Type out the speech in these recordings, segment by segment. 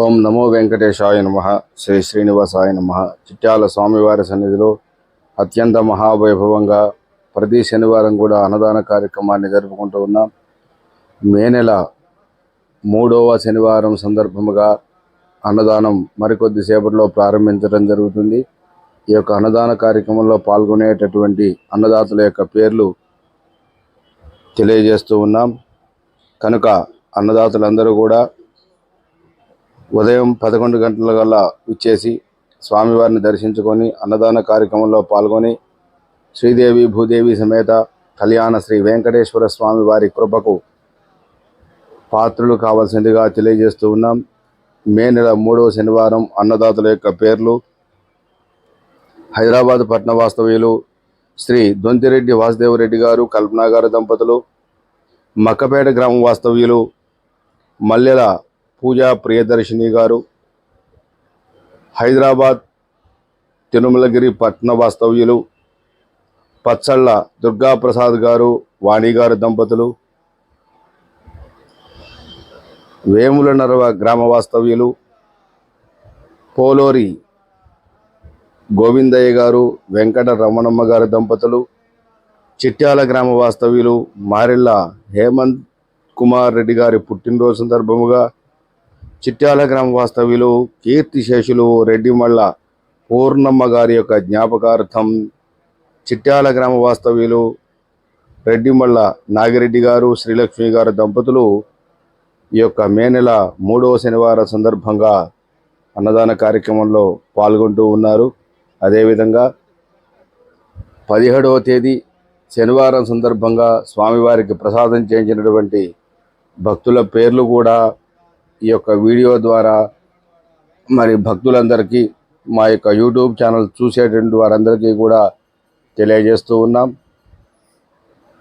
ఓం నమో వెంకటేశాయ నమ. శ్రీ శ్రీనివాసాయ నమ. చిట్యాల స్వామివారి సన్నిధిలో అత్యంత మహావైభవంగా ప్రతి శనివారం కూడా అన్నదాన కార్యక్రమాన్ని జరుపుకుంటూ ఉన్నాం. మే నెల మూడవ శనివారం సందర్భముగా అన్నదానం మరికొద్దిసేపట్లో ప్రారంభించడం జరుగుతుంది. ఈ యొక్క అన్నదాన కార్యక్రమంలో పాల్గొనేటటువంటి అన్నదాతల యొక్క పేర్లు తెలియజేస్తూ ఉన్నాం. కనుక అన్నదాతలందరూ కూడా ఉదయం పదకొండు గంటల కల్లా ఇచ్చేసి స్వామివారిని దర్శించుకొని అన్నదాన కార్యక్రమంలో పాల్గొని శ్రీదేవి భూదేవి సమేత కళ్యాణ శ్రీ వెంకటేశ్వర స్వామి వారి కృపకు పాత్రులు కావాల్సిందిగా తెలియజేస్తూ ఉన్నాం. మే నెల మూడవ శనివారం అన్నదాతల యొక్క పేర్లు హైదరాబాద్ పట్టణ వాస్తవ్యులు శ్రీ దొంతిరెడ్డి వాసుదేవరెడ్డి గారు కల్పనాగారు దంపతులు మక్కపేట గ్రామ వాస్తవ్యులు మల్లెల పూజా ప్రియదర్శిని గారు హైదరాబాద్ తిరుమలగిరి పట్న వాస్తవ్యులు పచ్చళ్ళ దుర్గాప్రసాద్ గారు వాణి గారు దంపతులు వేముల నరవ గ్రామ వాస్తవ్యులు పోలోరి గోవిందయ్య గారు వెంకట రమణమ్మ గారి దంపతులు చిట్యాల గ్రామ వాస్తవ్యులు మారెళ్ళ హేమంత్ కుమార్ రెడ్డి గారి పుట్టినరోజు సందర్భముగా చిట్యాల గ్రామ వాస్తవ్యులు కీర్తిశేషులు రెడ్డిమళ్ళ పూర్ణమ్మ గారి యొక్క జ్ఞాపకార్థం చిట్యాల గ్రామ వాస్తవ్యులు రెడ్డిమళ్ళ నాగిరెడ్డి గారు శ్రీలక్ష్మి గారు దంపతులు ఈ యొక్క మే నెల మూడవ శనివారం సందర్భంగా అన్నదాన కార్యక్రమంలో పాల్గొంటూ ఉన్నారు. అదేవిధంగా పదిహేడవ తేదీ శనివారం సందర్భంగా స్వామివారికి ప్రసాదం చేయించినటువంటి భక్తుల పేర్లు కూడా ఈ యొక్క వీడియో ద్వారా మరి భక్తులందరికీ మా యొక్క యూట్యూబ్ ఛానల్ చూసేటువంటి వారందరికీ కూడా తెలియజేస్తూ ఉన్నాం.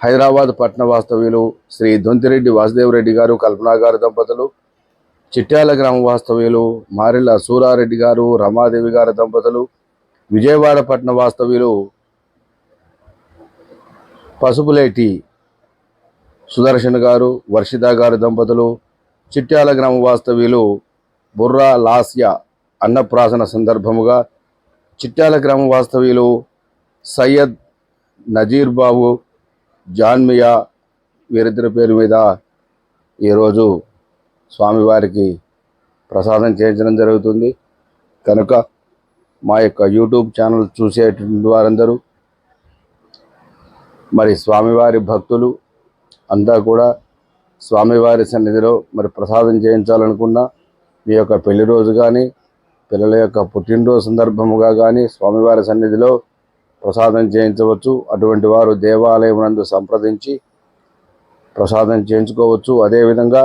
హైదరాబాద్ పట్టణ వాస్తవ్యులు శ్రీ దొంతిరెడ్డి వాసుదేవరెడ్డి గారు కల్పనా గారు దంపతులు చిట్యాల గ్రామ వాస్తవ్యులు మారెళ్ళ సూరారెడ్డి గారు రమాదేవి గారి దంపతులు విజయవాడ పట్టణ వాస్తవ్యులు పసుపులేటి సుదర్శన్ గారు వర్షిత గారి దంపతులు చిట్యాల గ్రామ వాస్తవ్యులు బుర్రా లాస్య అన్నప్రాసన సందర్భముగా చిట్యాల గ్రామ వాస్తవ్యులు సయ్యద్ నజీర్ బాబు జాన్మియా వీరిద్దరి పేరు మీద ఈరోజు స్వామివారికి ప్రసాదం చేయించడం జరుగుతుంది. కనుక మా యొక్క యూట్యూబ్ ఛానల్ చూసేటువంటి వారందరూ మరి స్వామివారి భక్తులు అంతా కూడా స్వామివారి సన్నిధిలో మరి ప్రసాదం చేయించాలనుకున్నా మీ యొక్క పెళ్ళి రోజు కానీ పిల్లల యొక్క పుట్టినరోజు సందర్భముగా కానీ స్వామివారి సన్నిధిలో ప్రసాదం చేయించవచ్చు. అటువంటి వారు దేవాలయం నందు సంప్రదించి ప్రసాదం చేయించుకోవచ్చు. అదేవిధంగా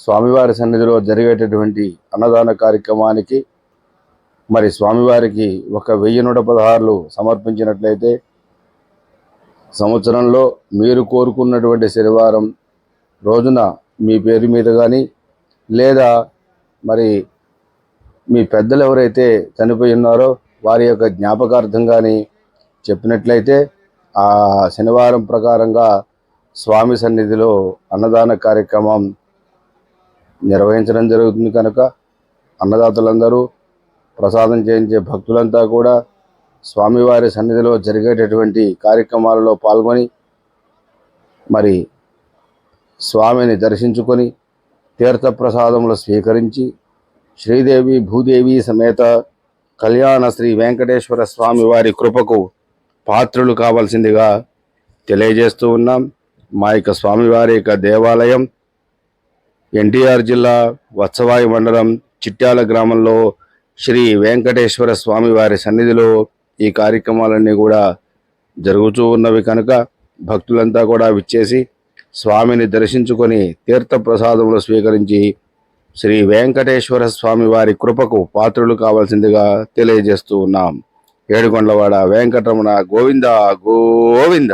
స్వామివారి సన్నిధిలో జరిగేటటువంటి అన్నదాన కార్యక్రమానికి మరి స్వామివారికి ఒక వెయ్యి నూట పదహారులు సమర్పించినట్లయితే సంవత్సరంలో మీరు కోరుకున్నటువంటి శనివారం రోజున మీ పేరు మీద కానీ లేదా మరి మీ పెద్దలు ఎవరైతే చనిపోయి ఉన్నారో వారి యొక్క జ్ఞాపకార్థం కానీ చెప్పినట్లయితే ఆ శనివారం ప్రకారంగా స్వామి సన్నిధిలో అన్నదాన కార్యక్రమం నిర్వహించడం జరుగుతుంది కనుక అన్నదాతలందరూ ప్రసాదం చేయించే భక్తులంతా కూడా స్వామివారి సన్నిధిలో జరిగేటటువంటి కార్యక్రమాలలో పాల్గొని మరి స్వామిని దర్శించుకొని తీర్థప్రసాదములు స్వీకరించి శ్రీదేవి భూదేవి సమేత కళ్యాణ శ్రీ వెంకటేశ్వర స్వామి వారి కృపకు పాత్రులు కావాల్సిందిగా తెలియజేస్తూ ఉన్నాం. మా యొక్క స్వామివారి యొక్క దేవాలయం ఎన్టీఆర్ జిల్లా వత్సవాయి మండలం చిట్యాల గ్రామంలో శ్రీ వెంకటేశ్వర స్వామి వారి సన్నిధిలో ఈ కార్యక్రమాలన్నీ కూడా జరుగుతూ ఉన్నవి కనుక భక్తులంతా కూడా విచ్చేసి స్వామిని దర్శించుకొని తీర్థ ప్రసాదములు స్వీకరించి శ్రీ వెంకటేశ్వర స్వామి వారి కృపకు పాత్రులు కావాల్సిందిగా తెలియజేస్తూ ఉన్నాం. ఏడుకొండలవాడ వెంకటరమణ గోవింద గోవింద.